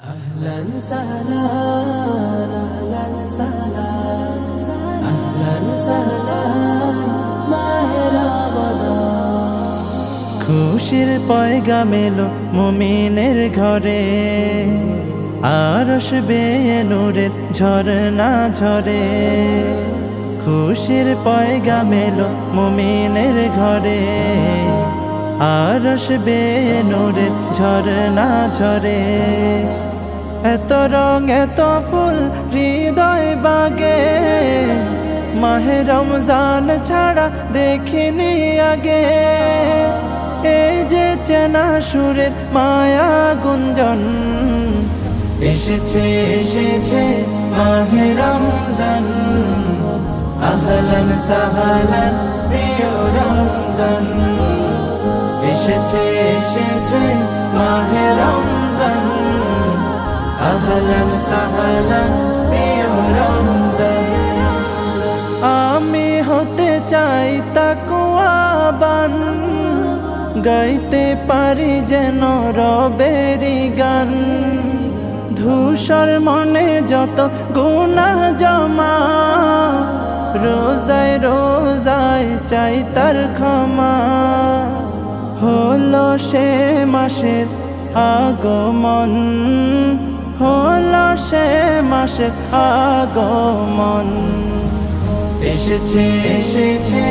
أهلا سهلا أهلا سهلا أهلا سهلا মাহে রমাদান খুশির পয়গাম এলো মুমিনের ঘরে আর আসবে নূরের ঝরনা ঝরে খুশির পয়গাম এলো মুমিনের ঘরে আর আসবে নূরের ঝরনা ঝরে। এত রং, এত ফুল, হৃদয় বাগে। মাহে রমজান ছাড়া দেখিনি আগে। এই যে চেনা সুরের মায়া গুঞ্জন। এসেছে এসেছে মাহে রমজান। আহলান সাহালান, প্রিয় রমজান। এসেছে এসেছে মাহে রমজান। আহলান সাহালান রমজান। আমি হতে চাই তাকুয়াবান গাইতে পারি যেন রবেরি গান। ধূসর মনে যত গুণা জমা, রোজায় রোজায় চাই তার ক্ষমা। হলো সে মাসের আগমন, হলো সে মাসের আগমন। এসেছে এসেছে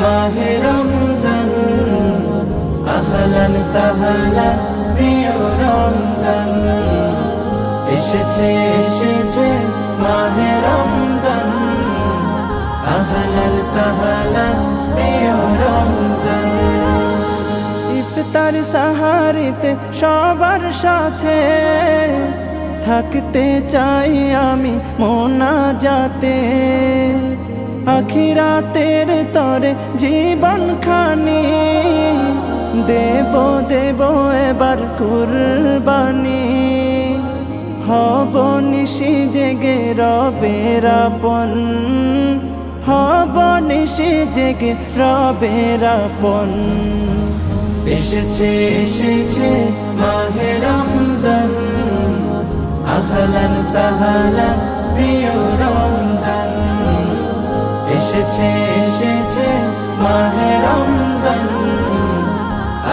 মাহে রমজান, আহলান সাহালান প্রিয় রমজান। এসেছে এসেছে মাহে রমজান, আহলান সাহালান ইফতার সাহারিতে, সবার সাথে। থাকতে চাই আমি মোনা যাতে আখিরাতের তরে জীবন খানি। দেব দেব এবার কুরবানি। হব নিশি জেগে রবের আপন। হব নিশি জেগে রবের আপন। এসেছে এসেছে মাহে রমজান। আহলান সাহালান প্রিয় রমজান। এসেছে এসেছে মাহে রমজান।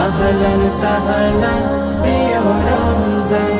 আহলান সাহালান প্রিয় রমজান।